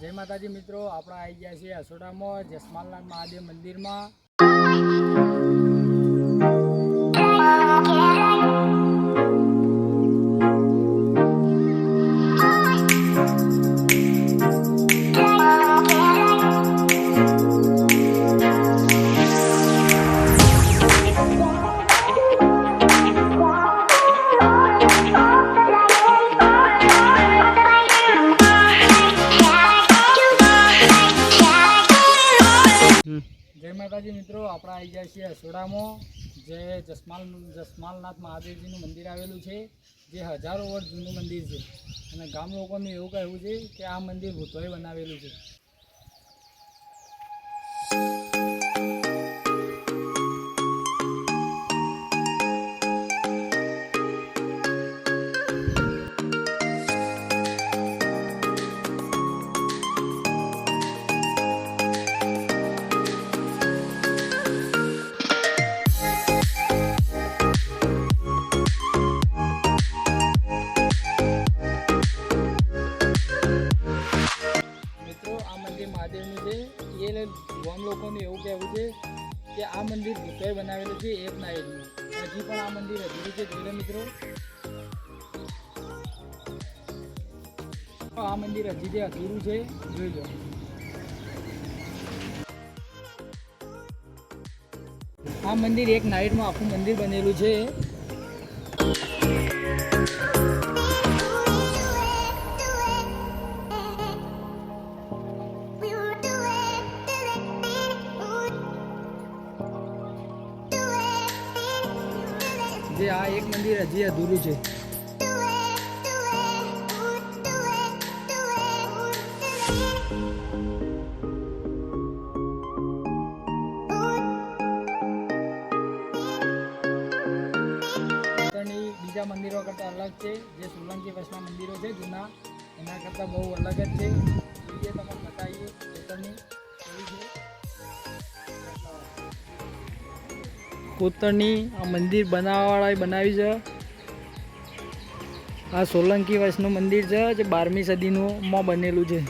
જય માતાજી મિત્રો આપણે આવી ગયા છીએ અસોડામાં જસમાલનાથ મહાદેવ મંદિરમાં. જય માતાજી મિત્રો, આપણે આવી જાય છીએ અસોડામાં. જે જસમાલ જસમાલનાથ મહાદેવજીનું મંદિર આવેલું છે, જે હજારો વર્ષ જૂનું મંદિર છે. અને ગામ લોકોનું એવું કહેવું છે કે આ મંદિર ભૂતોએ બનાવેલું છે. છે એ ગામ લોકોને એવું કહેવું છે કે આ મંદિર ભૂતોએ બનાવેલું છે એક ના એકનું હજી પણ આ મંદિર અધૂરું છે, જોઈ મિત્રો. આ મંદિર હજી જે અધૂરું છે, જોઈ લો. આ મંદિર એક નાઇટમાં આખું મંદિર બનેલું છે. જે આ એક મંદિર હજી અધૂરું છે. બીજા મંદિરો કરતાં અલગ છે. જે સોલંકી વંશના મંદિરો છે, જૂના, એના કરતાં બહુ અલગ જ છે. જોઈએ તમને બતાવીએ ઉત્તરની કોતરની આ મંદિર બનાવવાવાળાએ બનાવી છે. આ સોલંકી વંશનું મંદિર છે, જે બારમી સદીનું માં બનેલું છે.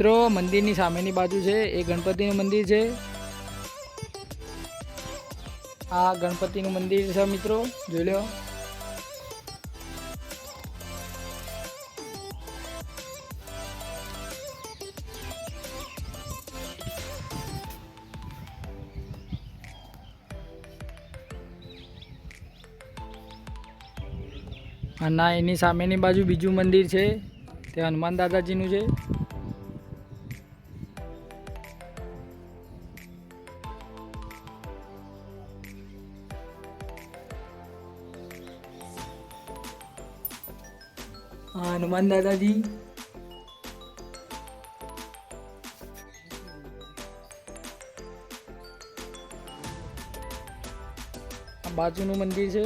મિત્રો, મંદિરની સામેની બાજુ છે, એ ગણપતિનું મંદિર છે. આ ગણપતિનું મંદિર છે મિત્રો, જોઈ લો અને એની સામેની બાજુ બીજું મંદિર છે, તે હનુમાન દાદાજીનું છે. હનુમાન દાદાજી આ બાજુનું મંદિર છે